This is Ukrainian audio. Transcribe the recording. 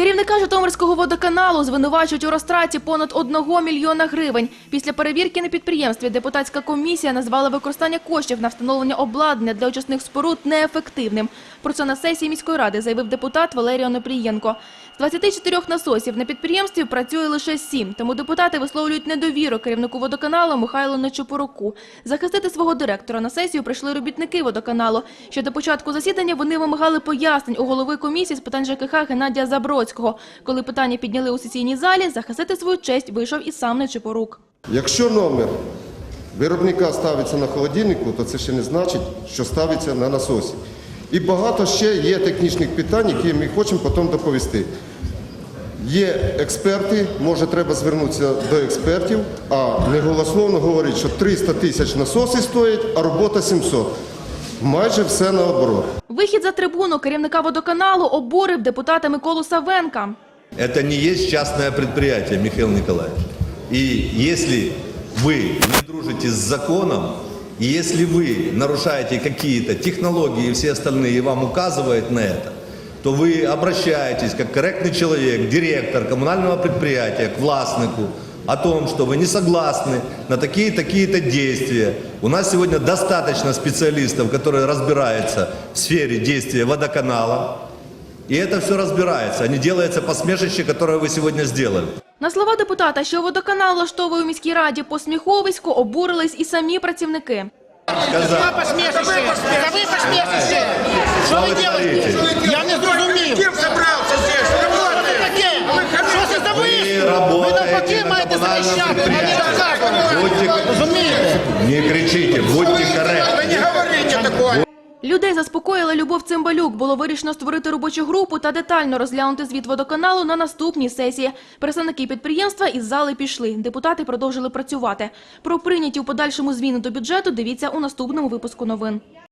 Керівника Житомирського водоканалу звинувачують у розтраті понад 1 мільйона гривень. Після перевірки на підприємстві депутатська комісія назвала використання коштів на встановлення обладнання для очисних споруд неефективним. Про це на сесії міської ради заявив депутат Валерій Онопрієнко. З 24 насосів на підприємстві працює лише 7, тому депутати висловлюють недовіру керівнику водоканалу Михайлу Нечупоруку. Захистити свого директора на сесію прийшли робітники водоканалу. Ще до початку засідання вони вимагали пояснень у голови комісії з питань ЖКХ Геннадія Забродського. Коли питання підняли у сесійній залі, захистити свою честь вийшов і сам Нечупорук. Якщо номер виробника ставиться на холодильнику, то це ще не значить, що ставиться на насосі. І багато ще є технічних питань, які ми хочемо потім доповісти. Є експерти, може треба звернутися до експертів, а не голословно говорити, що 300 тисяч насоси стоять, а робота 700. Майже все наоборот. Вихід за трибуну керівника водоканалу обурив депутата Миколу Савенка. Это не есть частное предприятие, Михаил Николаевич. И если вы не дружите с законом, и если вы нарушаете какие-то технологии и все остальные, и вам указывают на это, то вы обращаетесь как корректный человек, директор коммунального предприятия, к властнику, о том, что вы не согласны на такие-такие-то действия. У нас сегодня достаточно специалистов, которые разбираются в сфере действия водоканала, и это все разбирается, а не делается посмешище, которое вы сегодня сделали. На слова депутата, що водоканал влаштовує у міській раді посміховисько, обурились і самі працівники. Це посмішище! Це ви посмішище! Що ви робите? Розумієте? Не кричите, будьте не говорите такое. Людей заспокоїла Любов Цимбалюк. Було вирішено створити робочу групу та детально розглянути звіт водоканалу на наступній сесії. Представники підприємства із зали пішли. Депутати продовжили працювати. Про прийняті у подальшому зміни до бюджету дивіться у наступному випуску новин.